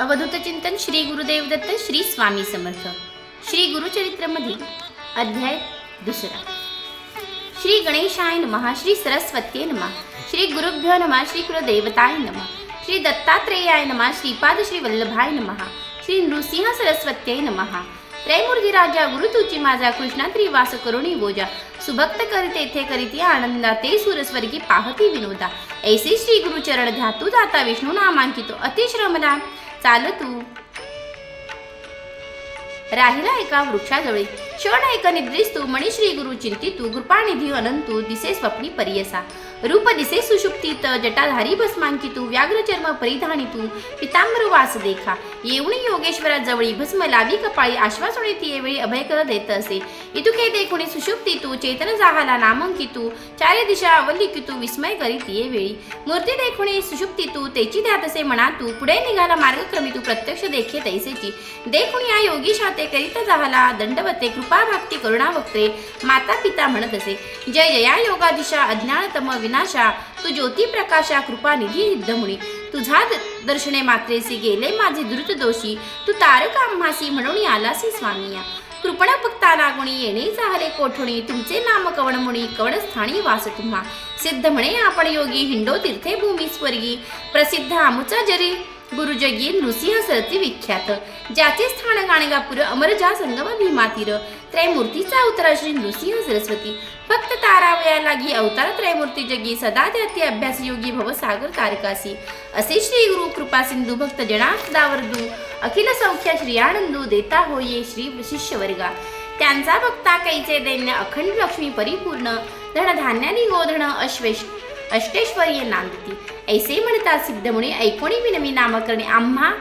अवधूत चिंतन श्री गुरुदेव दत्त श्री स्वामी समर्थ. श्री गुरुचरित्रमधील अध्याय दुसरा. श्री गणेशाय नमः श्री सरस्वत्ये नमः श्री गुरुभ्यो नमः श्री कुलदेवताय नमः श्री दत्तात्रेयाय नमः श्रीपाद श्री वल्लभाय नमः श्री नृसिंह सरस्वत्ये नमः. त्रैमूर्ती राजा गुरु तुची माझा कृष्णा त्रिवास करुणी बोजा सुभक्त करीते थे करीती आनंदा ते सुरस्वर्गी पाहती विनोदा. ऐसे श्री गुरुचरण ध्या दाता विष्णू नामांकितो अतिश्रमदान. चाल तू. राहिला एका वृक्षाजवळी. क्षण एक निद्रिस तू मणी श्री गुरु चिंती तू कृपानिधी अनंतू दिसे स्वप्नी परियसा. रूप दिसे सुषुप्तीत जटाधारी भस्मांकी तू व्याघ्र चर्म परिधानी पितांबर वास देखा। येऊनी योगेश्वरा जवळी भस्म लावी कपाळी आश्वासने येवेळी अभय कर देत असे। इतुके देखुणी सुशुप्तीतू चेतन जाहाला नामांकी तू दिशा अवलिकी विस्मय करी ती वेळी। मूर्ती देखुणी सुशुप्तीतू तेची ध्यात असे म्हणा तू पुढे निघाला मार्गक्रमी तू प्रत्यक्ष देखे तैसेची। देखुणी या योगी शाते करीत जाहाला दंडवते कृपा भक्ती करुणा वक्ते माता पिता म्हणत असे। जय जया योगादिशा अज्ञानतम विनाशा तू ज्योती प्रकाशा कृपा निधी युद्धमुनी तुझा दर्शने मात्रेसी गेले माझे द्रुत दोषी तू तारक आम्हासी म्हणून आलासी स्वामिया. कृपण भक्ता लागुणी येणे चाहले कोठुणी तुमचे नाम कवणमुनी कवणस्थानी वास तुम्हा सिद्ध म्हणे आपण योगी हिंडो तीर्थे भूमी स्वर्गी. प्रसिद्ध आमुचा जरी गुरुजगी नृसिंह सरती विख्यात. ज्याचे स्थान गाणगापूर अमरजा संगम भीमातीर. त्रैमूर्तीचा उतरा श्री नृसिंह सरस्वती. फक्त तारावया लागी अवतार त्रयमूर्ती जगी सदा त्याती अभ्यास योगी भवसागर तारकासी. असे श्री गुरु कृपा सिंधू भक्त जना दावरदू. अखिल सौख्य श्री आनंदू देता होये श्री शिष्य वर्गा त्यांचा भक्ता कैचे दैन्य अखंड लक्ष्मी परिपूर्ण. धनधान्यानी गोधन अश्वेश अष्टेश्वर्य नांदती. ऐसे म्हणता सिद्धमुनी ऐकोणी विनमी नामकरणे आम्हा.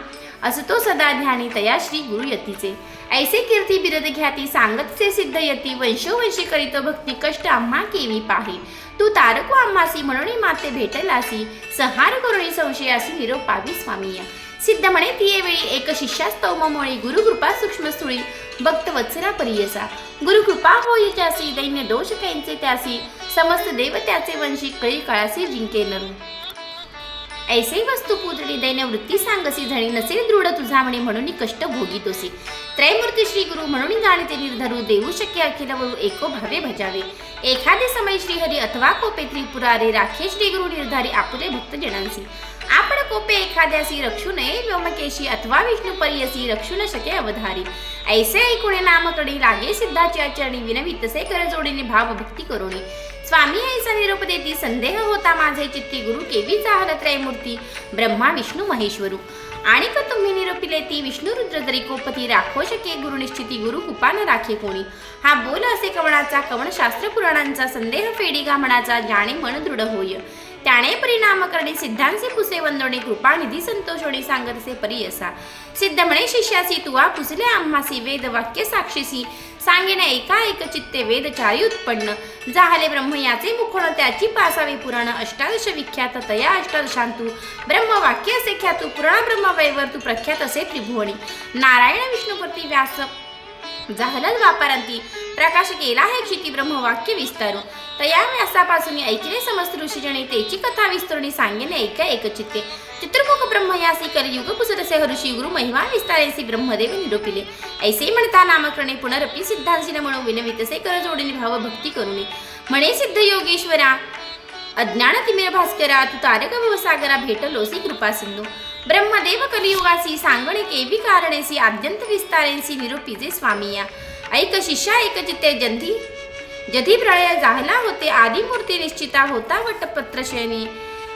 असतो सदा ध्यानी तया श्री गुरु यतीचे. ऐसे कीर्ती बिरद घ्याती सांगतसे सिद्ध यती वंशोवंशी करीतो भक्ती कष्ट आम्हा केवी पाहे. तू तारको आम्हासी म्हणून माते भेटलासी. संहार करुणी संशयासी निरोपावी स्वामीया सिद्ध म्हणे ती वेळी एक शिष्यास्तवमुळे गुरुकृपा सूक्ष्म स्थुळी भक्त वत्सरा परियसा. गुरुकृपा होई त्यासी दैन्य दोष कैंचे त्यासी. समस्त देव त्याचे वंशी कळी काळासी जिंके नरू. ऐसे वस्तू पुतळी दैन वृत्ती सांगसी झणी नसेल दृढ तुझा म्हणे म्हणून कष्ट भोगीतोसी त्रयमूर्ती श्री गुरु म्हणून जाणते निर्धरू देऊ शक्य अखिल एको भावे भजावे. एखादे समय श्रीहरी अथवा कोपे त्रिपुरारे राखे श्री गुरु निर्धारी आपुले भक्त जणांसी आपण कोपे एखाद्यासी रक्षू नये व्योमकेशी अथवा विष्णू परियसी रक्षू न शके अवधारी. ऐसे ऐकुणे नामकडे लागे सिद्धाची आचरणी विनवी तसे कर जोडीने भाव भक्ती करोणी स्वामी आईचा निरोप देती संदेह होता माझे चित्ती गुरु केवी चाहल त्रयमूर्ती ब्रह्मा विष्णू महेश्वरू. आणि का तुम्ही निरोपिले ती विष्णू रुद्र तरी कोपती राखो शके गुरु निश्चिती गुरु कुपान राखे कोणी. हा बोल असे कवणाचा कवण शास्त्र पुराणांचा संदेह फेडी गामणाचा जाणे मन दृढ होय. त्याने परिणाम करणे सिद्धांचे पुसे वंदोणे कृपा निधी संतोषोणे सांगत असे परी असा सिद्ध म्हणे शिष्यासी तुवा पुसले आम्हासी वेद वाक्य साक्षीसी. सांगेन एका एक चित्ते वेद चारी उत्पन्न जाहले ब्रह्म याचे मुखोण त्याची पासावे पुराण. अष्टादश विख्यात तया अष्टादशांतू ब्रह्मवाक्य असे ख्यातू पुराण ब्रह्म वैवर तू प्रख्यात असे त्रिभुवनी. नारायण विष्णुपती व्यास जाहलल वापरांती. प्रकाश केला हे क्षिती ब्रह्मवाक्य विस्तारू तया व्यासापासून ऐकले समस्त ऋषीजने तेची कथा विस्तरणी सांगेने ऐका एकचित्ते चित्रमुख ब्रह्मयासी कलियुग पुसरसे ऋषी गुरु महिमा विस्तारेसी ब्रह्मदेव निरोपिले. ऐसे म्हणता नामकरणे पुनरपी सिद्धांसी म्हणून विनवितसे कर जोडीने भाव भक्ती करुणे. म्हणे सिद्ध योगेश्वरा अज्ञान तिमिर भास्करा तू तारक भवसागरा भेटलोसी कृपा सिंधू. ब्रह्मदेव कलियुगासी सांगणे केवी कारणेसी आद्यंत विस्तारेसी निरूपीजे स्वामिया. ऐक शिष्या एक चित्ते जंधी. जधी प्रळय जाहला होते आदिमूर्ती निश्चिता होता वटपत्रशयनी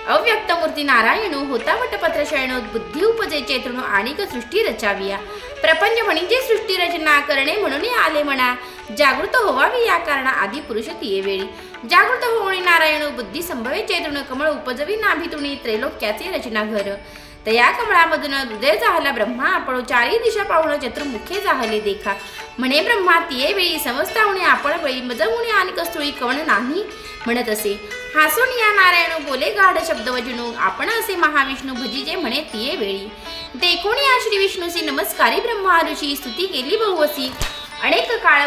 अव्यक्त मूर्ती नारायणू होता वटपत्रशयनो बुद्धी उपजे चेतृणू आणि सृष्टी रचाविया. प्रपंच म्हणजे सृष्टी रचना करणे म्हणून आले म्हणा. जागृत होवावी या कारणा आदी पुरुष तिये वेळी. जागृत होणे नारायण बुद्धी संभवे चेतृण कमळ उपजवी नाभितुणी त्रैलोक्याचे रचना घर तया कमळामधून हृदय जाहला ब्रह्मा. आपण चारी दिशा पाहुण चतुर्मुखे जाहले देखा. म्हणे ब्रह्मा तिये वेळी समजताहुणे आपण वेळी मजमुणे आणि कस्तुळी कवण नाही म्हणत असे. हासून या नारायण बोले गाढ शब्द वजनू आपण असे महाविष्णू भजीजे म्हणे तिये वेळी. देखून या श्री विष्णूसी नमस्कारी ब्रह्मा ऋषी स्तुती केली बहुवसी. अनेक काळ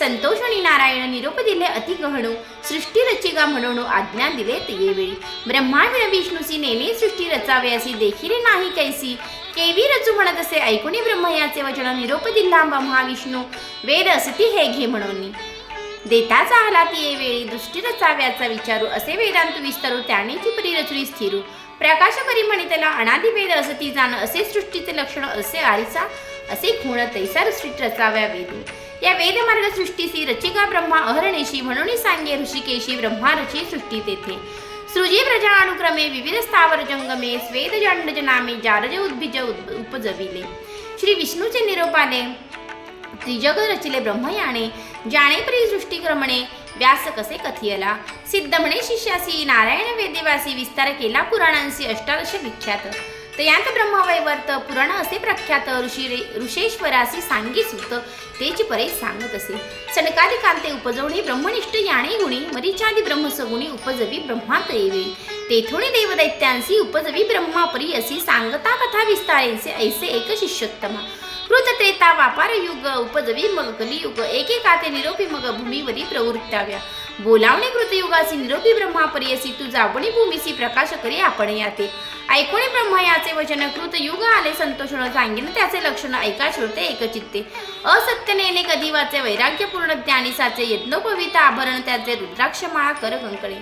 संतोष आणि नारायण निरोप दिले अति गहणू सृष्टी रचिका म्हणून आज्ञा दिले येवेळी. वेळी ब्रह्मा विष्णूसी नेने सृष्टी रचावे अशी देखील नाही कैसी. केवी रचू म्हणत असे ऐकुनी ब्रह्मयाचे वचन निरोप दिला महाविष्णू वेद असती हे घे म्हणून. देताचा आला ती येवेळी दृष्टी रचाव्याचा विचारू असे वेदांत विस्तारू त्यानेची परी रचुरी स्थिरू. प्रकाश करी म्हणे त्याला अनादि वेद असती जाण असे सृष्टीचे लक्षण असे आरिसा असे खूण तैसा सृष्टी रचाव्या वेदी. या वेदमार्ग सृष्टीसी रचिका ब्रह्मा अहरणेशी म्हणून सांगे ऋषिकेशी ब्रह्मा रची सृष्टी तेथे. सृजी प्रजा अनुक्रमे विविध स्थावर जंगमे स्वेद जांडज नामे जारज उद्भिज उपजविले. श्री विष्णूचे निरोपाने त्रिजग रचिले ब्रह्मयाने जाणे परी सृष्टीक्रमणे व्यास कसे कथियला? सिद्ध म्हणे शिष्यासी नारायण वेदेवासी विस्तार केला पुराणांसी अष्टादश विख्यात. तयांत ब्रह्मवैवर्त पुराण असे प्रख्यात ऋषी ऋषेश्वरासी सांगी सुत तेच परे सांगत असे. सनकादी कांते उपजवणे ब्रह्मनिष्ठ याणे गुणी मरीचादी ब्रह्मसगुणी उपजवी ब्रह्मात येवे. तेथोणी देवदैत्यांसी उपजवी ब्रह्मापरी असी सांगता कथा विस्तारेंचे ऐसे एक शिष्योत्तमा. कृत त्रेता वापार युग उपजवी मग कलियुग एकेकाते निरोपी मग भूमीवरी प्रवृत्ताव्या. बोलावणे कृतयुगासी निरोपी ब्रह्मापरियसी तू जावणी भूमीसी प्रकाश करी आपण याते ऐकोणे ब्रह्मा याचे वचन कृत युग आले संतोषण सांगेन त्याचे लक्षण ऐका श्रोते एकचित्ते असत्यनेने कधी वाचे वैराग्यपूर्ण ज्ञानिसाचे यज्ञोपविता आभरण त्याचे रुद्राक्ष माळा कर कंकणे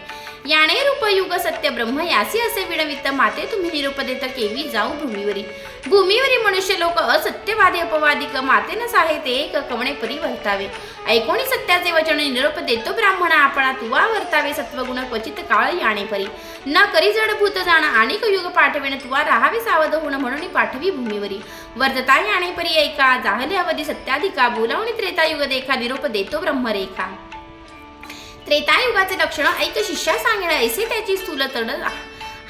याने रूपयुग सत्य ब्रह्म यासी असे विणवित माते तुम्ही निरूप देत केवी जाऊ भूमीवरी भूमीवरी मनुष्य लोक असत्यवादी अपवादिक मातेनच आहे ते एक कवणे परिवर्तावे ऐकोणी सत्याचे वचन निरोप देतो ब्राह्मणा आपणा तुवा वर्तावे सत्वगुण क्वचित काळ याणे परी. न करी जडभूत जाण आणि युग पाठविण तुवा राहावे सावध होण म्हणून पाठवी भूमीवरी. वर्तता याणे परी ऐका जाहले अवधी सत्याधिका बोलावणी त्रेतायुग देखा निरोप देतो ब्रह्मरेखा. त्रेतायुगाचे लक्षण ऐक शिष्या सांगणं ऐसे त्याची स्थूल तड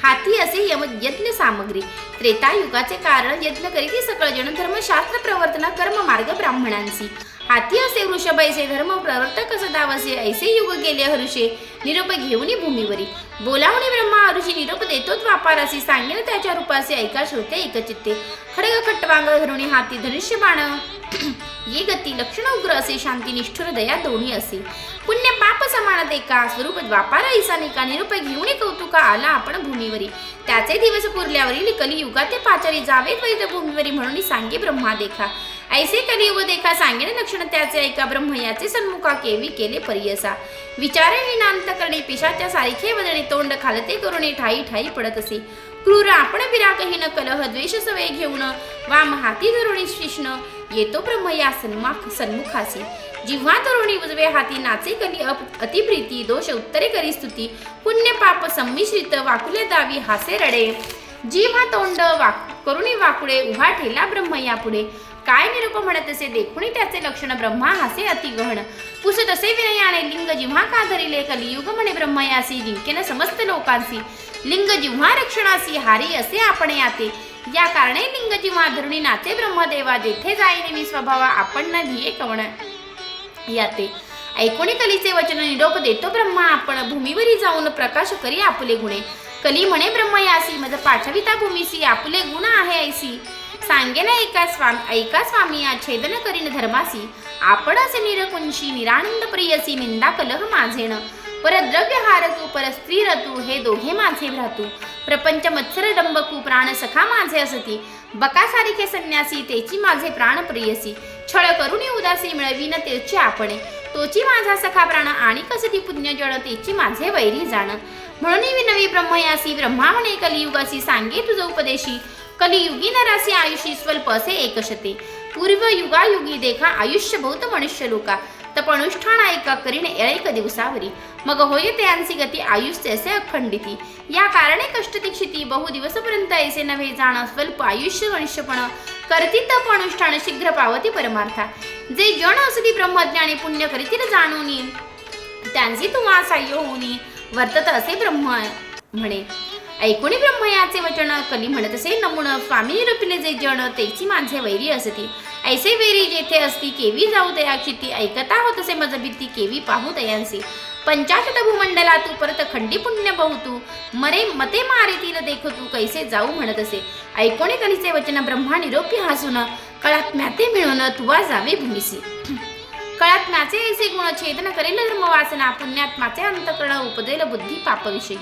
हाती असे यम यज्ञ सामग्री. त्रेतायुगाचे कारण यज्ञ करीती सकळ जण धर्मशास्त्र प्रवर्तना कर्म मार्ग ब्राह्मणांसी हाती असे वृषभ ऐसे धर्म प्रवर्तक सदावसे ऐसे युग गेले हरुषे. निरोप घेऊन भूमीवरी. बोलावणे ब्रह्मा हरुषी निरोप देतोच वापारासी सांगेल त्याच्या रूपाचे ऐका श्रोते एकचित्ते. खडग खट्टवांग धरुणी हाती धनुष्य बाण ये गती लक्षण उग्र असे शांती निष्ठुर दया दोन्ही असे पुण्य पाप समानात एका स्वरूप द्वापार ईसानिका निरूप घेऊन कौतुका आला आपण भूमीवरी. त्याचे दिवस पुरल्यावरील कलियुगा ते पाचारी जावे द्वैत भूमीवरी म्हणून सांगे ब्रह्मा देखा. ऐसे कलियुग देखा सांगेने लक्षण त्याचे ऐका ब्रह्म याचे सन्मुखा केवी केले परियसा. विचारहीनांत करणे पिशाच्या सारखे वदणे तोंड खालते करुणे ठाई ठाई पडत असे. क्रूर आपण विराकहीन कलह द्वेष सवय घेऊन वाम हाती धरुणी शिष्ण. येतो ब्रह्म या सन्माख सन्मुखासी जिव्हा तरुणी उजवे हाती नाचे कली अप- अतिप्रीती दोष उत्तरे करी स्तुती. पुण्य पाप संमिश्रित वाकुले दावी हासे रडे. जिव्हा तोंड वाक करुणी वाकुडे उभा ठेला ब्रह्म यापुढे. काय निरूप म्हणत असे देखुणी त्याचे लक्षण ब्रह्मा हासे अतिगहन पुसत असे विनयाने लिंग जिव्हा का धरिले कलियुग म्हणे ब्रह्मयासी जिंकेन समस्त लोकांसी. लिंग जिव्हा रक्षणासी हारी असे आपण याते. या कारणे लिंगजी माधुरणी नाते ब्रह्मदेवा जेथे जाई नेमी स्वभावा आपण न भिये कवण. याते. ऐकोणी कलीचे वचन निरोप देतो ब्रह्मा आपण भूमीवरी जाऊन प्रकाश करी आपुले गुणे. कली म्हणे ब्रह्मयासी मज पाठविता भूमीसी आपुले गुण आहे ऐसी. सांगे ना एका स्वामी ऐका स्वामी या छेदन करीन धर्मासी. आपण असे निरकुंशी निरानंद प्रियसी निंदा कलह माझेण परद्रव्यहारतू परस्त्री रतू हे दोघे माझे भ्रातू. प्रपंच मत्सर डंबकू प्राण सखा माझे असती. बकासारिखे संन्यासी तेची माझे प्राण प्रियसी. छळ करुणी उदासी मिळवीन तेची आपणे. तोची माझा सखा प्राण आणि कसती पुण्य जळ तेची माझे वैरी जाण. म्हणून विनवी ब्रह्मयासी ब्रह्मा म्हणे कलियुगासी सांगे तुझ उपदेशी. कलियुगी नरासी आयुषी स्वल्प असे एकशते. पूर्व युगायुगी देखा आयुष्य बहुत मनुष्य लोका. तप अनुष्ठान ऐका करीन एक दिवसावरी. मग होय त्यांची गती आयुष्य असे अखंडिती. या कारणे कष्ट दीक्षिती बहु दिवसपर्यंत ऐसे नव्हे जाण स्वल्प आयुष्य मनुष्यपण. करती तप अनुष्ठान शीघ्र पावती परमार्था. जे जण असती ब्रह्मज्ञाने पुण्य करीतील जाणून. त्यांची तुम्हा साह्य होऊनी. वर्तत असे ब्रह्म म्हणे. ऐकुणी ब्रह्म याचे वचन कली म्हणत असे? नमुन स्वामी निरूपिले जे जण तेची माझे वैरी असती. ऐसे वैरी जेथे असती केवी जाऊ दया चित्ती ऐकता होत असे मज भीती केवी पाहू दयांसी. पंचाशत भूमंडला तू परत खंडी पुण्य बहुतू. मरे मते मारितील देख तू कैसे जाऊ म्हणत असे. ऐकोणे कलीचे वचन ब्रह्मा निरोपी हसून कळात म्याते मिळून तुवा जावे भूमिसी. कळात म्याचे ऐसे गुण छेदन करेल धर्मवासना. पुण्यात माचे अंतकरण उपदेल बुद्धी पापविषयी.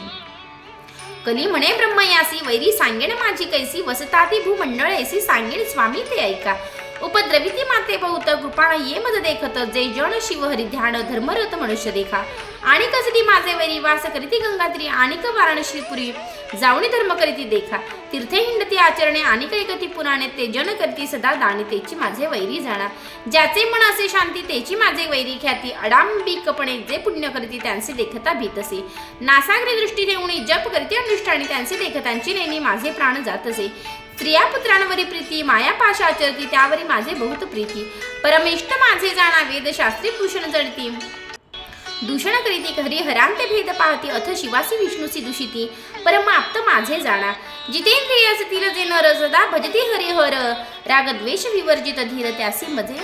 कली म्हणे ब्रह्मयासी वैरी सांगेन माझी कैसी वसताती भूमंडळ ऐसी सांगेन स्वामी ते ऐका. उपद्रविती माते बहुत कृपाण ये मद देखत जे जन शिवहरी ध्यान धर्मरत मनुष्य देखा. आणि कसली माझे वैरी वास करीती गंगात्री आणिक वाराणसीपुरी जाऊनी धर्म करीती देखा. तीर्थे हिंडती आचरणे आणि एकती पुराणे ते जन करती सदा दाणी तेची माझे वैरी जाणा. ज्याचे मन असे शांती तेची माझे वैरी ख्याती. अडांबिकपणे जे पुण्य करती त्यांचे देखता भीतसे. नासाग्री दृष्टी ठेवणी जप करते अनुष्ठानी त्यांचे देखतांची नेणी माझे प्राण जातसे. स्त्रिया पुत्रांवरी प्रीती माया पाशा आचरती त्यावरी माझे बहुत प्रीती. परमेष्ट माझे जाणा वेदशास्त्री भूषण जळती दूषण करीती हरी हरांते भेद पाहती अथ शिवासी विष्णूसी दुषिती. परम आप्त माझे जाणा. जितेंद्रिय असतील जे नर सदा भजती हरिहर. राग द्वेष विवर्जित धीर त्यासी मजे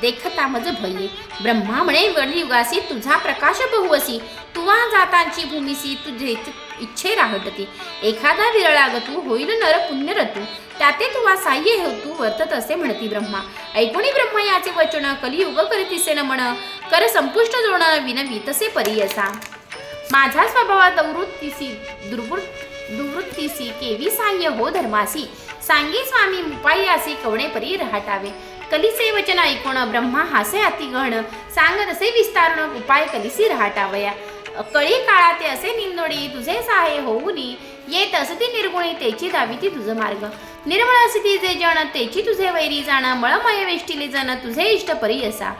देखता मज भये. ब्रह्मा म्हणे वनयुगासी तुझा प्रकाश बहुवसी. तुवा जातांची भूमिसी तुझे इच्छे राहटती एखादा विरळाग तू होईल नर पुण्य रतू त्याते तुवा साह्य हेतू वर्तत असे म्हणती ब्रह्मा. ऐकुणी ब्रह्मा याचे वचन कलियुग करीतिसे न म्हण कर संपुष्ट जोण विनवी तसे परियसा. माझा स्वभावात दवृत्तीसी दुर्वृ दुवृत्तीसी केवी साह्य हो धर्मासी. सांगे स्वामी उपायासी कवणे परी रहाटावे. कलिसे वचन ऐकून ब्रह्मा हासे हाती घण. सांग तसे विस्तारण उपाय कलिसी रहाटावया. कळी काळा ते असे निंदोडी तुझे सहाय्य होऊनी. येत असती निर्गुणी तेची दाविती तुझ मार्ग. निर्मळ असती जे जण तेची तुझे वैरी जाण. मळमय वेष्टिले जण तुझे इष्ट परी असा.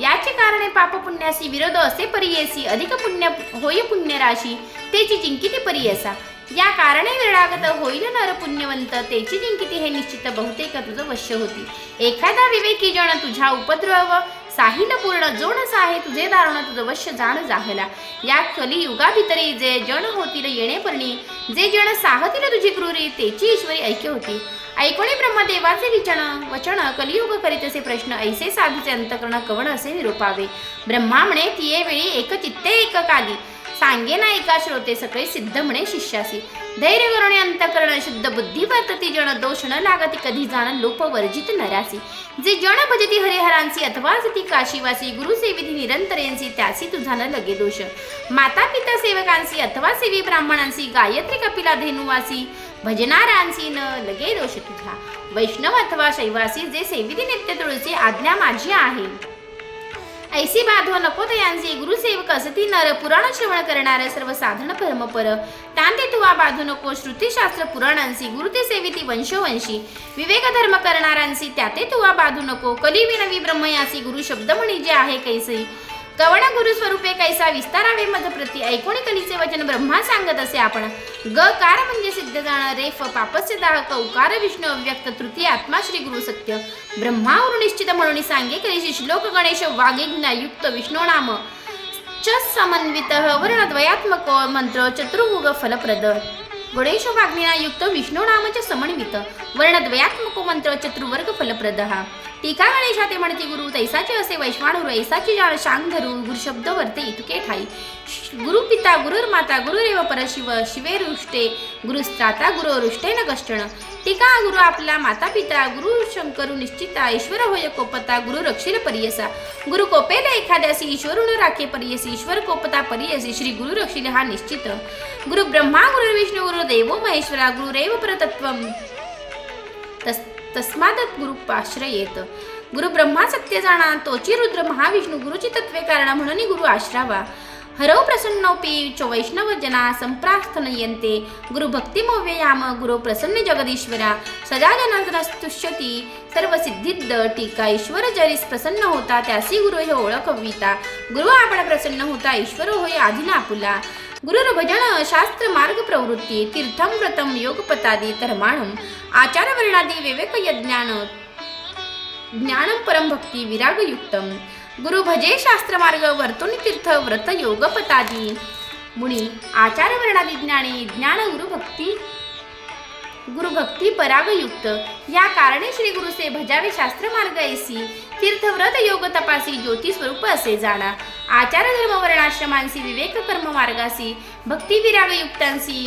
याचे कारणे पाप पुण्यासी विरोध असे परियेसी अधिक पुण्य होय पुण्यराशी तेची जिंकिती परी असा. या कारणे विरळागत होईल नर पुण्यवंत. तेची जिंकिती हे निश्चित बहुतेक तुझं वश्य होती. एखादा विवेकी जण तुझ्या उपद्रव साहिल पूर्ण जोड आहे तुझे दारुण तुझं वश्य जाण जाहला. या कलियुगाभितरी जे जण होतील येणे परणी जे जण साहतील तुझी क्रूरी तेची ईश्वरी ऐक्य होती. ऐकोणी ब्रह्मदेवाचे विचन वचन कलियुग करीत असे प्रश्न ऐसे साधूचे अंतकरण कवण असे निरूपावे? ब्रह्मा म्हणे तिये वेळी एक चित्ते एक काली सांगे ना एका श्रोते सगळे सिद्ध म्हणे शिष्यासी. धैर्य करुणे अंतकरण शुद्ध बुद्धी वर्तती जण दोष न लागती कधी जाण लोप वर्जित नरासी. जे जण भजती हरिहरांसी अथवा सती काशीवासी गुरु सेविती निरंतरेंसी त्यासी तुझा न लगे दोष. माता पिता सेवकांसी अथवा सेवी ब्राह्मणांसी गायत्री कपिला धेनुवासी भजनारांसी न लगे दोष तुझा. वैष्णव अथवा शैवासी जे सेविती नित्य तुळसी आज्ञा माझी आहे. ऐसी बाधव नको यांचे गुरुसेवक असती नर पुराण श्रवण करणारे सर्व साधन परमपर. तांते तुवा बाधू नको श्रुतीशास्त्र पुराणांसी गुरुते सेविती वंशोवंशी. विवेक धर्म करणाऱ्यांसी त्याते तुवा बाधू नको कली विनवी ब्रह्मयासी गुरु शब्द म्हणी जे आहे कैसे कवण गुरु स्वरूपे कैसा विस्तारावे मध प्रति ऐकोणी कलीचे वचन ब्रह्मा सांगत असे आपण. ग कार म्हणजे सिद्ध जाण फ पापस्य दाहक उकार विष्णू अव्यक्त तृतीय आत्मा श्री गुरु सत्य. ब्रह्मावर निश्चित म्हणून सांगे कलिशी श्लोक गणेश वागिज्ञा युक्त विष्णू नाम. च समन्वित वर्णद्वयात्मक मंत्र चतुर्मुग फलप्रद. गणेश वाग्निना युक्त विष्णू नामच समन्वित. वर्णद्वयात्मक मंत्र चतुर्वर्ग फलप्रद हा. टीका गणेशा ते म्हणते गुरु तैसाचे असे वैश्वाणुर ऐसाची जाण शांग धरू गुरु शब्द वर्ते इतके ठाई. गुरु पिता गुरुर्माता गुरुरेव परशिव शिवे रुष्टे गुरुस्त्राता गुरु रुष्टे न कष्टण. टीका गुरु आपला माता पिता गुरु शंकरू निश्चिता ईश्वर होय कोपता गुरु रक्षील परियसा. गुरु कोपेल एखाद्यासी ईश्वरुण राखे परियसी ईश्वर कोपता परियसी श्री गुरु रक्षील हा निश्चित. गुरु ब्रह्मा गुरु विष्णू गुरु देवो महेश्वरा गुरुरेव परतत्वम तस तस्माद गुरुपाश्रयेत गुरु ब्रह्मा सत्य जाणा तोची रुद्र महाविष्णू गुरुची तत्वे कारणा म्हणून गुरु आश्रावा. हरव प्रसन्नोपी च वैष्णव जना संप्रार्थनयन्ते गुरु भक्तिमव्ययाम गुरु प्रसन्न जगदीश्वरा. सदा जनस्तुष्यती सर्व सिद्धिद्द टीका ईश्वर जरीस प्रसन्न होता त्यासी गुरु हे ओळखविता गुरु आपण प्रसन्न होता ईश्वर होय आधी आपुला गुरुर भजन शास्त्र मार्ग प्रवृत्ती तीर्थम व्रतम योगपतादी धर्माणम आचार वर्णादी विवेक यज्ञान ज्ञानम परम भक्ती विरागयुक्तम गुरु भजे शास्त्र मार्ग वर्तुनी तीर्थ व्रत योगपतादी। मुनी आचार वर्णादी ज्ञानी ज्ञान गुरु भक्ती गुरु भक्ती परागयुक्त। या कारणे श्री गुरुसे भजावे शास्त्र मार्ग ऐसी तीर्थ व्रत योग तपासी ज्योती स्वरूप असे जाणा आचार धर्मवर्णाश्रमांशी विवेक कर्म मार्गासी भक्ती विरागयुक्तांसी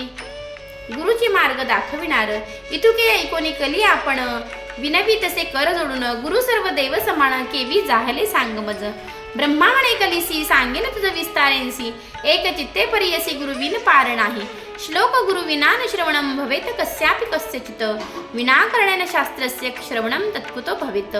गुरुची मार्ग दाखविणार. इतुके ऐकोनी कली आपण विनवी तसे कर जोडून गुरु सर्व देव समान केवी जाहले सांग मज ब्रह्मा म्हणे कलिसी सांगेन तुझ विस्तारेंसी एक चित्ते परियसी गुरु विन पार नाही. श्लोक गुरु विना न श्रवणं भवेत कस्यापि कस्यचित्। विनाकरणेन शास्त्रस्य श्रवणं तत्कुतो भवेत।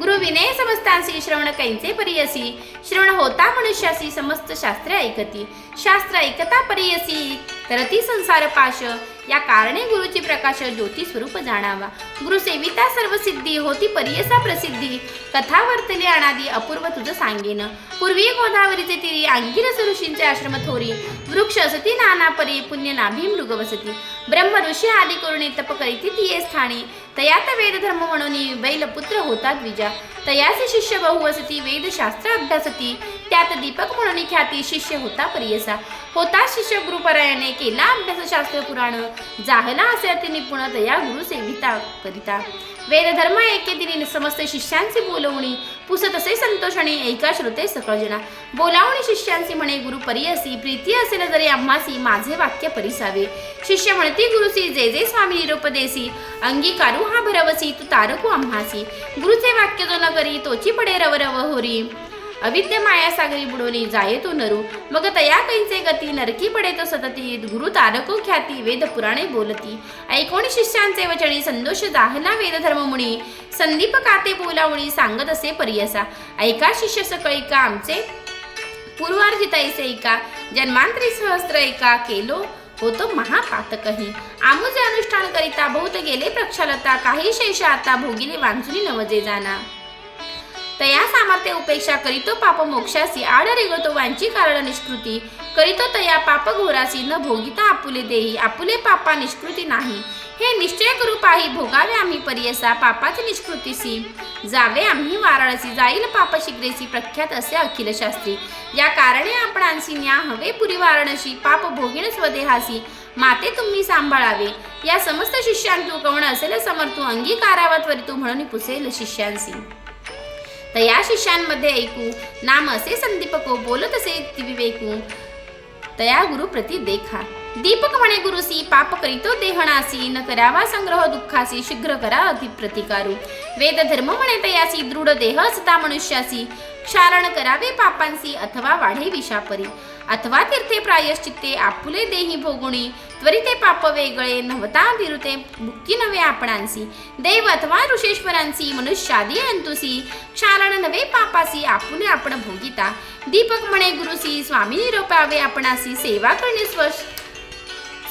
गुरु विने समस्तांसी श्रवण कैंचे परियसी। श्रवण होता मनुष्यासी समस्त शास्त्रे ऐकती। शास्त्र ऐकता परियसी। तरती संसार पाश। या कारणे गुरुची प्रकाश ज्योती स्वरूप जाणावा. गुरुसेविता सर्व सिद्धी होती परियसा प्रसिद्धी. कथा वर्तली अनादी अपूर्व तुझं सांगेन. पूर्वी गोदावरीचे तिरी अंगिरस ऋषींचे आश्रम थोरी. वृक्ष असती नाना परी पुण्य नाभी मृग वसती ब्रह्म ऋषी आदी करुणे तप करीती तिये स्थानी. तयात वेद धर्म म्हणून बैलपुत्र होता द्विजा तयासी शिष्य बहु वसती वेदशास्त्र अभ्यासती. त्यात दीपक म्हणून ख्याती शिष्य होता परियसा. होता शिष्य गुरुपरायणे केला अभ्यास शास्त्र पुराण. जाहला असे अति निपुण तया गुरु सेविता करिता. वेदधर्म एके दिनी समस्त शिष्यांची बोलवणी पुसत असे संतोषणी ऐका श्रोते सकळजना. बोलावणी शिष्यांची म्हणे गुरु परियसी प्रीती असेल जरी आम्हासी माझे वाक्य परिसावे. शिष्य म्हणती गुरुसी जे जे स्वामी निरुपदेसी अंगीकारू हा भरवसी तू तारकू आम्हासी. गुरुचे वाक्य जो न करी तोची पडे रवरव होरी. अविद्य माया सागरी बुडवली जाये तो नरू. मग तया कैचे गती नरकी पडे तो सतती गुरु तारको ख्याती वेद पुराणे बोलती. ऐकोण शिष्यांचे वचनी संदोष दाहना वेद धर्म मुनी संदीप काते बोलावणी सांगत असे परियसा. ऐका शिष्य सकळी का आमचे पूर्वार्जित ऐसे ऐका. जन्मांतरी सहस्त्र ऐका केलो होतो महापातकही. आमुजे अनुष्ठान करिता बहुत गेले प्रक्षालता. काही शेष आता भोगिले वांचुनी नवजे जाना. तया सामर्थ्य उपेक्षा करीतो पाप मोक्षासी आड रेगतो वांची कारण निष्कृती. करीतो तया पाप घोरासी न भोगिता आपुले देही आपुले पापा निष्कृती नाही. हे निश्चय करू पाही भोगावे आम्ही परियसा पापाची निष्कृतीसी. जावे आम्ही वाराणसी जाईल पाप शिग्रेसी प्रख्यात असे अखिल शास्त्री. या कारणे आपणांसी न्या हवे पुरी वाराणसी पाप भोगिण स्वदेहासी. माते तुम्ही सांभाळावे. या समस्त शिष्यांतू कवण असेल समर्थू अंगीकारावा त्वरितू म्हणून पुसेल शिष्यांसी. तया शिष्यांमध्ये ऐकू नाम असे संदीपको बोलत असे विवेकू तया गुरु प्रती देखा. दीपक म्हणे गुरुसी पाप करीतो देहणासी न करावा संग्रह दुःखासी शीघ्र करा अधिप्रतिकारू वेद धर्म म्हणे तयासी दृढ देह असता मनुष्यासी. क्षारण करावे पापांसी अथवा वाढे विषापरी. अथवा तीर्थे प्रायश्चित्ते आपुले देही भोगुणी त्वरिते पाप वेगळे नवता विरुते मुक्ती नवे आपणांसी देव अथवा ऋषेश्वरांसी मनुष्यादी अंतुसी क्षारण नवे पापासी आपुले आपण भोगिता. दीपक म्हणे गुरुसी स्वामी निरोपावे आपणासी सेवा करणे स्व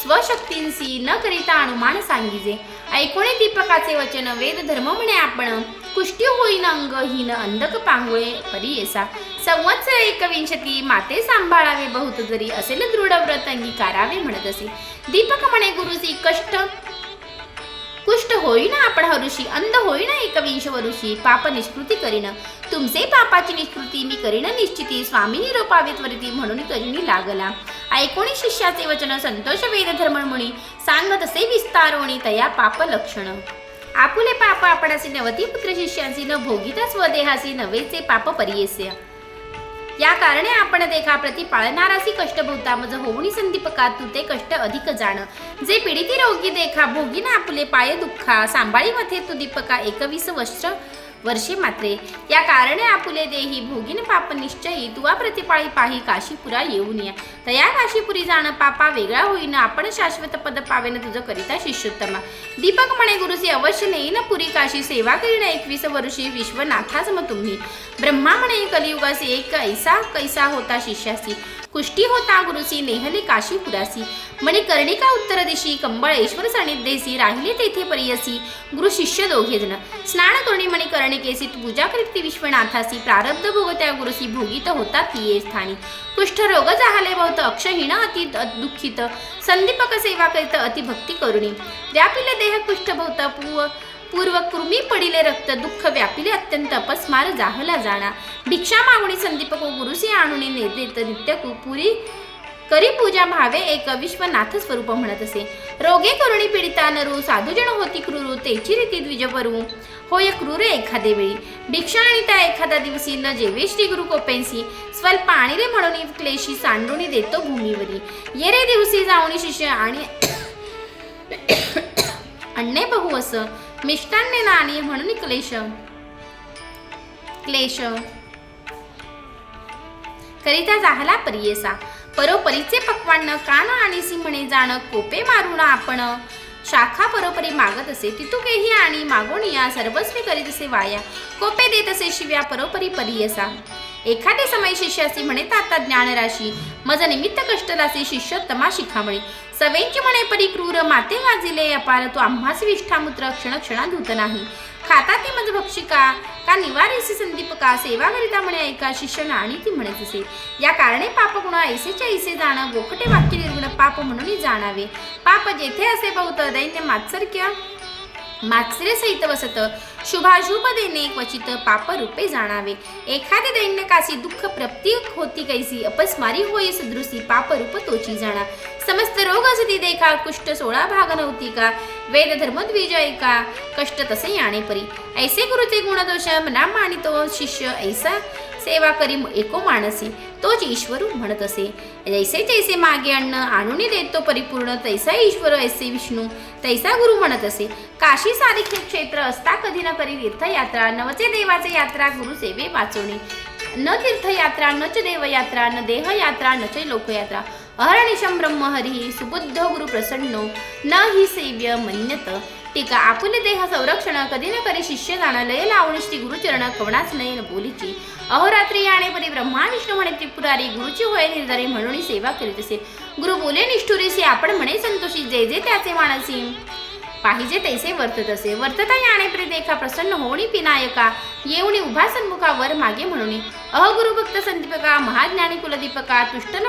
स्वशक्तींसी न करिता अनुमान सांगिजे. ऐकोणे दीपकाचे वचन वेद धर्म म्हणे आपण पुष्टी होईन अंगहीन अंधक पांगुळे परियेसा संवत्सर एकविंशती माते सांभाळावे बहुत जरी असेल दृढ व्रत अंगीकारावे म्हणत असे. दीपक म्हणे गुरुजी कष्ट कुष्ट होईना आपण हरुषी अंध होईना एकविंश वरुषी पाप निष्कृती करीन. तुमचे पापाची निष्कृती मी करीन निश्चिती स्वामी निरोपावे त्वरिती म्हणून करीनी लागला. ऐकोणी शिष्याचे वचन संतोष वेद धर्म मुनी सांगत असे विस्तारोणी तया पाप लक्षण. आपुले पाप आपणासी नवती पुत्र शिष्यांसी न भोगिता स्वदेहासी नवेचे पाप परियेस्य. या कारणे आपण देखा प्रति पाळणारासी कष्ट भोवता मज होऊनी संदीपका तू ते कष्ट अधिक जाण. जे पीडिती रोगी देखा भोगीना आपले पाय दुःखा सांभाळी मध्ये तू दीपका एकवीस वर्ष वर्षे मात्रे. या कारणे आपुले देही भोगीन पाप निश्चयी तुवा प्रतिपाळी पाही काशीपुरा येऊन या. तया काशीपुरी जाणं पापा वेगळा होईन आपण शाश्वत पद पावेन तुझं करिता शिष्योत्तमा. दीपक म्हणे गुरुजी अवश्य नेईन पुरी काशी सेवा करीन एकवीस वर्षी विश्वनाथाच मग तुम्ही. ब्रह्मा म्हणे कलियुगासी एक कैसा कैसा होता शिष्यासी. कुष्टी होता गुरुसी नेहले काशीपुरासी म्हणे कर्णिका उत्तर दिशी कंबळेश्वर सानिध्येसी राहिले तेथे परियसी. गुरु शिष्य दोघे जण. स्नान करुणी म्हणे कर्णिकेसी पूजा करीती विश्वनाथासी. प्रारब्ध भोगत्या गुरुसी भोगित होता तिये स्थानी. कुष्ठरोग जाहले बहुत अक्षहीण अति दुःखित. संदीपक सेवा करीत अति भक्ती करुणी व्यापिले देह कुष्ठ भोवत पूव. पूर्व कृमी पडिले रक्त दुःख व्यापिले अत्यंत अपस्मार जाहला जाणा. भिक्षा मागणी संदीपको गुरुसी आणुनी नेदेत नित्यकू पुरी करी पूजा भावे एक विश्वनाथ स्वरूप म्हणत असे. रोगे करुणी पीडिता नरू साधुजन होती क्रूरू तेची रीती द्विजपरू होय क्रूर एखादे वेळी. भिक्षा आणि त्या एखाद्या दिवशी न जेवे श्री गुरु कोपेंसी. स्वल्प आणि रे म्हणून क्लेशी सांडुणी देतो भूमीवरी. ये रे दिवशी जाऊनी शिष्य आणि अन्ने बहु असं. मिष्टान्ने नाणी म्हणून क्लेश. क्लेश. करिता झाला परियेसा. परोपरीचे पक्वान्न कान आणि म्हणे जाण कोपे मारून आपण. शाखा परोपरी मागत असे तितुकेही आणि मागोनिया सर्वस्वी करीत असे वाया. कोपे देत असे शिव्या परोपरी परियसा. एखादे समय शिष्यासी म्हणे ताता ज्ञानराशी. मज निमित्त कष्टदासी शिष्योत्तमा शिखामणी. सवेंची म्हणे परी क्रूर माते गाजिले अपार तो आम्हास विष्ठामुत्र क्षण क्षणा धुत नाही. खाता ती मज भक्षिका का निवारीसी संदीपका सेवा करिता म्हणे ऐका शिष्य आणि ती म्हणत असे या कारणे पाप गुण ऐसेच्या ऐसे जाणं गोखटे वाक्य निर्गुण पाप म्हणून जाणावे. पाप जेथे असे बहुत दैन्य मात्सर्क्य. मात्सरे सहित वसत. शुभाशुभ देणे क्वचित पाप रूपे जाणावे. एखादे दैन्य कासी दुःख प्रप्ती होती कैसी अपस्मारी होई सदृशी पाप रूप तोची जाणा. समस्त रोग असती देखा कुष्ठ सोळा भाग नव्हती का? वेद धर्म द्विजय का कष्ट तसे याणे परी. ऐसे गुरुचे गुणदोष मना मानितो शिष्य ऐसा. सेवा करी एको मानसी. तोच ईश्वर म्हणत असे. जैसे जैसे मागे आणणं आणून देतो परिपूर्ण तैसा ईश्वर ऐसे विष्णू तैसा गुरु म्हणत असे. काशी सारिखे क्षेत्र असता कधी न करी तीर्थयात्रा नवचे देवाचे यात्रा गुरु सेवे वाचवणे न तीर्थयात्रा न च देवयात्रा न देहयात्रा न च लोकयात्रा. अहर्निशम ब्रह्महरी सुबुद्ध गुरु प्रसन्नो न हि सेव्य मन्यत. टीका आपुले देह संरक्षण कधी न कधी शिष्य जाण लय लावणीष्टी गुरुचरण कवणाच नयन बोलीची. अहोरात्री याने परी ब्रह्मा विष्णू म्हणे त्रिपुरारी गुरुची होय निर्धारी म्हणून सेवा करीत असे. गुरु बोले निष्ठुरीसी आपण म्हणे संतोषी जे जे त्याचे मानसी. पाहिजे तैसे वर्तत असे वर्तता याने परी देखा प्रसन्न होणी पिनायका. येऊनी उभा सन्मुखावर मागे म्हणून. अह गुरुभक्त संदीपका महाज्ञानी कुलदीपका तुष्ट न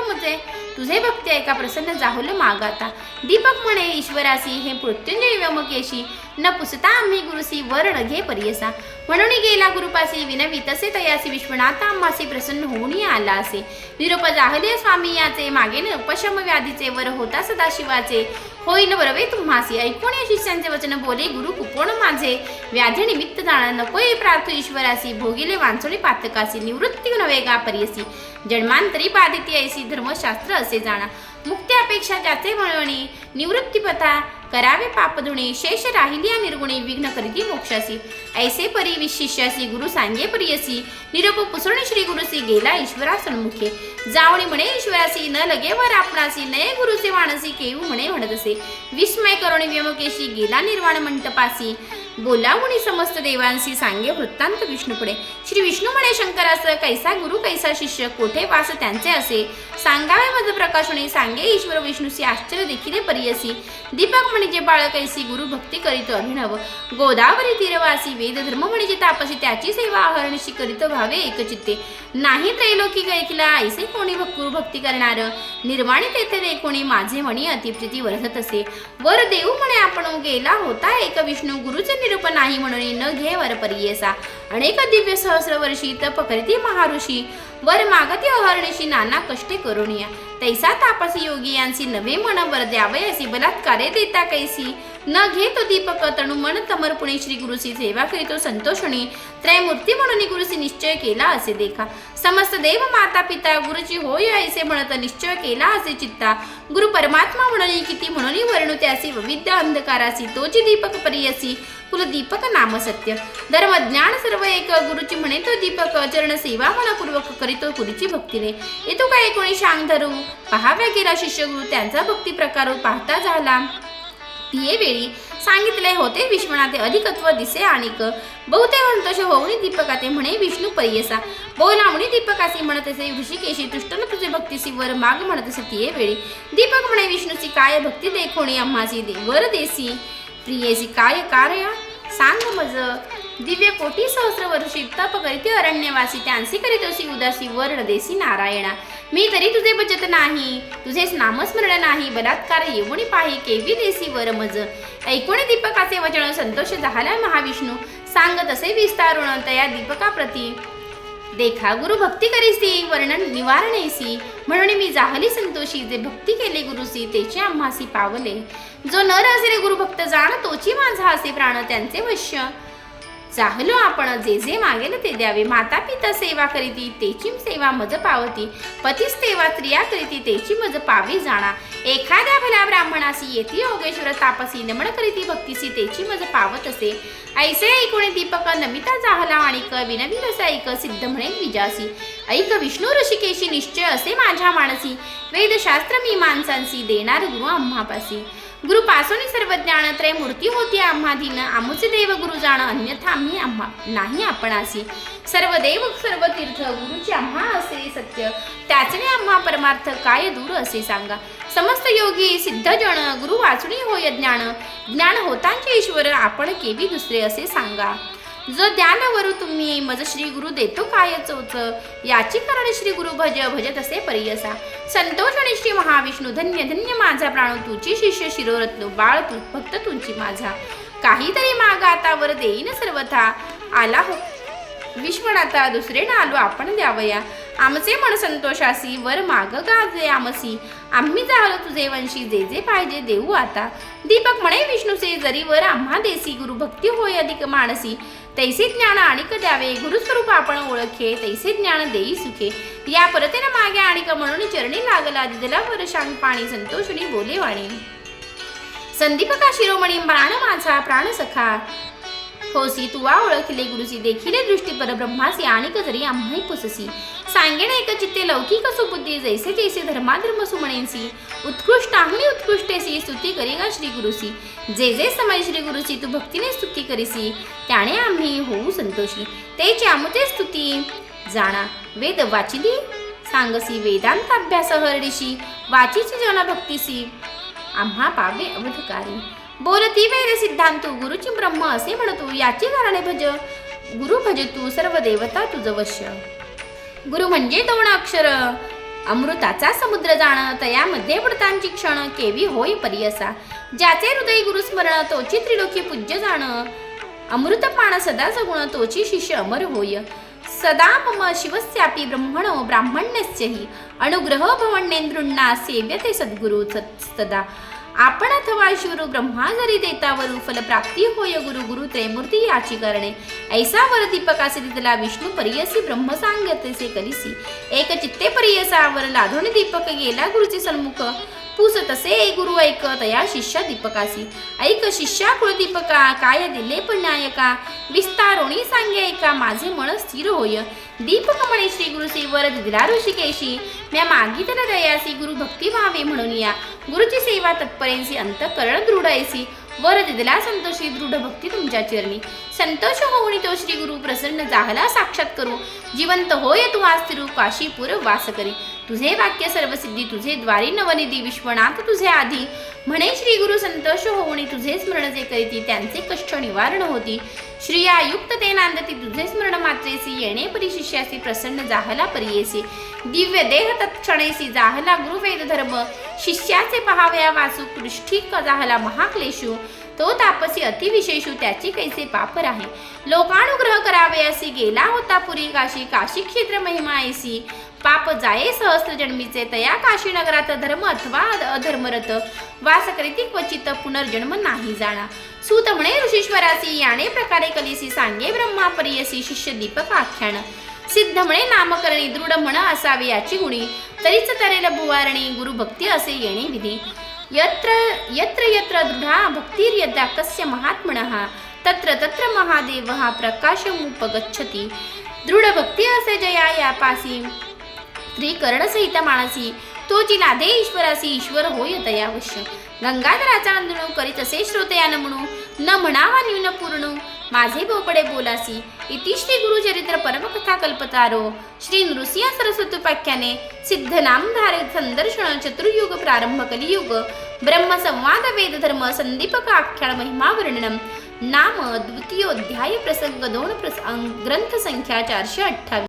तुझे भक्ती ऐका प्रसन्न जाहुल मागाता. दीपक म्हणे ईश्वरासी हे मृत्युंजय व्यमुकेशी न पुसता आम्ही गुरुसी वर्ण घे परियसा. म्हणून गेला गुरुपासी विनवी तसे तयासी विश्वनाथ आम्हासी प्रसन्न होऊन आला असे. निरोप जाहले स्वामी याचे मागे न उपशम व्याधीचे वर होता सदाशिवाचे. होईन बरवे तुम्हासी ऐकून या शिष्यांचे वचन बोले गुरु कुपोण माझे. व्याधी निमित्त जाणं नकोय प्रार्थू ईश्वरासी भोगिले वांचोळी पातकासी निवृत्ती नवेगा पर्यसी परियसी. जन्मांतरी बाधिती ऐसी धर्मशास्त्र असे जाणा. मुक्त्यापेक्षा अपेक्षा ज्याचे निवृत्तीपथा करावे पापधुणे शेष राहिली निर्गुणे विघ्न करीती मोक्षासी. ऐसे परी विशिष्यासी गुरु सांगे प्रियसी. निरोप पुसणे श्री गुरुसी गेला ईश्वरा सन्मुखे जावणी म्हणे ईश्वरासी न लगे वर आपणासी नये गुरुसे वाणसी केऊ म्हणे म्हणत असे. विस्मय करुणी व्यमकेशी गेला निर्वाण मंटपासी. बोलावणी समस्त देवांशी सांगे वृत्तांत विष्णूपुढे. श्री विष्णू म्हणे शंकरास कैसा गुरु कैसा शिष्य कोठे वास त्यांचे असे? सांगावे मज प्रकाशने सांगे ईश्वर विष्णूसी आश्चर्य देखील परियसी. दीपक म्हणजे बाळ कैसी गुरु भक्ती करीत अभिनव. गोदावरी तीरवासी वेद धर्म म्हणजे तापसी त्याची सेवा आहरणशी करीत व्हावे एकचित्ते. नाही त्रैलोकी ऐकला ऐसे कोणी गुरु भक्ती करणार? निर्माणित येथे दे कोणी माझे म्हणी अतिप्रिती वर्धत असे वर देऊ म्हणे आपण गेला होता एक विष्णू गुरुचे निरूप नाही म्हणून न घे वर परियेसा अनेक दिव्य सहस्र वर्षी तप करीती महाऋषी. वर मागती अहरणीशी नाना कष्टे करुणिया तैसा तापसी योगी यांची नवे मन वर द्यावयासी. बलात्कारे देता कैसी. न घे तो दीपक तणु मन तमर्पुणे श्री गुरुसी सेवा करीतो संतोषणी. त्रयमूर्ती म्हणून गुरुसी निश्चय केला असे देखा. समस्त देव माता पिता गुरुची होय ऐसे म्हणत निश्चय केला असे चित्ता. गुरु परमात्मा म्हणून किती म्हणून वर्णू त्यासी विविध अंधकारासी तोची दीपक परियसी कुल दीपक नाम सत्य. धर्म ज्ञान सर्व एक गुरुची म्हणे तो दीपक चरण सेवा मनपूर्वक करीतो गुरुची भक्तीने. येतो काय कोणी शांग धरू पहाव्या गेला शिष्य गुरु त्यांचा भक्ती प्रकार पाहता झाला. तिये वेळी सांगितले होते विश्वनाथे अधिकत्व दिसे आणिक. बहुतेक संतोष होऊनी दीपकाते म्हणे विष्णू परियसा. बोलावणी दीपकासी म्हणत असे ऋषिकेशी तुष्टन तुझे भक्तीसी वर माग म्हणत असे तिये वेळी. दीपक म्हणे विष्णूची काय भक्ती देखोणी आम्हासी दे वर देसी. प्रियेसी काय कार्य सांग मज. दिव्य कोटी सहस्र वर्षी तप करीती अरण्यवासी. त्यांसी करीतोसी उदासी वर्ण देसी नारायणा. मी तरी तुझे बचत नाही तुझेच नामस्मरण नाही. बलात्कार येवणी पाही केवी देसी वर मज ऐकून दीपकाचे वचन संतोष झाला महाविष्णू. सांग तसे विस्तारुण तया दीपकाप्रती. देखा गुरु भक्ती करीसी वर्णन निवारणेसी. म्हणून मी जाहली संतोषी जे भक्ती केले गुरुसी तेचे आम्हासी पावले. जो नर असे रे गुरुभक्त जाण तोची माझा असे प्राण त्यांचे वश्य चाहलो आपण जे जे मागेल ते द्यावे. माता पिता सेवा करीती तेची सेवा मज पावती. पतीस सेवा स्त्रिया करीती तेची मज पावी जाणा. एखाद्या भल्या ब्राह्मणासी येती योगेश्वर तापसी नमन करीती भक्तीसी तेची मज पावत असे. ऐसे ऐकुणे दीपक नमिता जाहला आणिक विनवी रस ऐक सिद्ध म्हणे विजासी. ऐक विष्णू ऋषिकेशी निश्चय असे माझ्या मानसी. वेदशास्त्र मी माणसांसी देणार गुरु आम्हापासी. गुरु पासोनी सर्व ज्ञानत्रय मूर्ती होती आम्हाधीन आमुचे देव गुरु जाण अन्यथा आम्ही आम्हा नाही आपणासी. सर्व देव सर्व तीर्थ गुरुची आम्हा असे सत्य. त्याचने आम्हा परमार्थ काय दूर असे सांगा. समस्त योगी सिद्ध जण गुरु वाचणी होय ज्ञान. ज्ञान होतांचे ईश्वर आपण केवी दुसरे असे सांगा. जो ध्यानवरू तुम्ही मज श्री गुरु देतो काय चोच याची कारण श्री गुरु भज भजत असे परियसा. संतोष आणि श्री महाविष्णू धन्य धन्य माझा प्राण तुझी शिष्य शिरोरत्न बाळ तू भक्त तुमची माझा. काहीतरी माग आता वर देईन सर्वथा. आला हो. विश्वनाथा दुसरे ना आलो आपण द्यावया. आमचे मन संतोषासी वर माग गाजे आमसी. आम्ही जाहलो तुझे वंशी जे जे पाहिजे देऊ आता. दीपक म्हणे विष्णूचे जरी वर आम्हा देसी गुरु भक्ती होय अधिक मानसी. तैसे ज्ञान आणिक द्यावे. गुरुस्वरूप आपण ओळखे तैसे ज्ञान देई सुखे. या परतेन मागे आणिक म्हणून चरणी लागला दिदला वर पाणी संतोषणी बोले वाणी. संदीपका शिरोमणी प्राण माझा प्राण सखा. होसी तुवा ओळखले गुरुसी देखिले दृष्टी परब्रह्मासी आणिक जरी आम्हाही पुससी. सांगेन एक चित्ते लौकिक सुबुद्धी जैसे जैसे धर्माधर्म सुमणेसी उत्कृष्ट आम्ही उत्कृष्टेसी स्तुती करी गा श्री गुरुसी जे जे समय श्री गुरुसी तू भक्तीने स्तुती करीसी त्याने आम्ही होऊ संतोषी. ते आमुते स्तुती. जाणा वेद वाचिली सांगसी वेदांत अभ्यास हरडिशी वाचीची जना भक्तीसी आम्हा पावे अवधकारी. बोलती वेद सिद्धांत गुरुची ब्रह्म असे म्हणतो याची कारणे भज गुरु भज तू सर्व देवता तुझ वश्य गुरु म्हणजे दोन अक्षर अमृताचा समुद्र जाण तयामध्ये बुडतांची क्षण केवी होय परियसा. ज्याचे हृदय गुरुस्मरण तोची त्रिलोकी पूज्य जाण. अमृतपान सदा सगुण तोची शिष्य अमर होय. सदा मम शिवस्यापी ब्रह्मणो ब्राह्मण्यस्य हि. अनुग्रह भवन्नेंद्रुण्णा सेव्यते सद्गुरु सदा. आपण अथवा शिवरू ब्रह्मा जरी देतावरू फलप्राप्ती होय गुरु गुरु त्रैमूर्ती याची करणे ऐसा वर दीपकासी दिदला विष्णू परियसी ब्रह्म सांगतेसे कलिसी. एक चित्ते परियसावर लाधोणी दीपक गेला गुरुचे सन्मुख. पूस तसे गुरु ऐक तया शिष्या दीपकासी ऐक शिष्या कुळ दीपका काय दिले पण नायका विस्तारोणी सांगे ऐका माझे मन स्थिर होय दीपक म्हणे श्री गुरुसी वर दिला ऋषिकेशी म्या मागितला दयासी गुरु भक्ती व्हावे म्हणून या गुरुची सेवा तत्परेंसी अंतकरण दृढ ऐसी वर दिदला संतोषी दृढ भक्ती तुमच्या चरणी संतोष होऊनी तो श्री गुरु प्रसन्न जाहला साक्षात करू जिवंत होय तू आस्थिरू काशीपूर वास करी तुझे वाक्य सर्वसिद्धी तुझे द्वारी नवनिधी विश्वनाथ तुझे आधी. म्हणे श्री गुरु संतोष होऊनी तुझे स्मरण जे करीती त्यांचे कष्ट निवारण होती. श्रिया युक्त ते नांदती तुझे स्मरण मात्रेसी येणे परिशिष्यासी प्रसन्न जाहला परियेसी दिव्य देह तत्क्षणेसी जाहला गुरुवेद धर्म. शिष्याचे पहावया वासू पृष्ठिक जाहला महाक्लेशू. तो तापसी अतिविशेषू त्याची कैसे पापर आहे लोकानुग्रह करावयासी गेला होता पुरी काशी काशी क्षेत्र महिमा ऐसी. पाप जाये सहस्त्र जन्मीचे तया. काशीनगरात धर्म अथवा अधर्मरत. वास करीती क्वचित पुनर्जन्म नाही जाणा. सूत म्हणे ऋषीश्वरासी याने प्रकारे कलिसी सांगे ब्रह्मा परियसी शिष्य दीपक आख्यान. सिद्ध म्हणे नामकरणी दृढ म्हण असावे याची गुणी. तरीच तरेल भुवारणी गुरुभक्ती असे येणे विधी. यत्र यत्र यत्र दृढा भक्तिर्यदा कस्य महात्मनः. तत्र तत्र महादेवः प्रकाशमुपगच्छति. दृढ भक्ती असे जया स्त्री कर्णसहिता माणसी तो जी लादे ईश्वरासी ईश्वर होय दयावश्य गंगाधराचा अंधणू करीत असे श्रोतयान म्हणू न म्हणावा न्यून पूर्ण माझे बोपडे बोलासी. इति श्री गुरुचरित्र परमकथा कल्पतारो. श्री नृसिंह सरस्वती उपाख्याने सिद्ध नामधारे संदर्शन चतुर्युग प्रारंभ कलियुग. ब्रह्मसंवाद वेद धर्म संदीपक आख्यान महिमा वर्णनम नाम द्वितीयोध्याय प्रसंग दोन प्रसंग ग्रंथ संख्या चारशे अठ्ठावीस.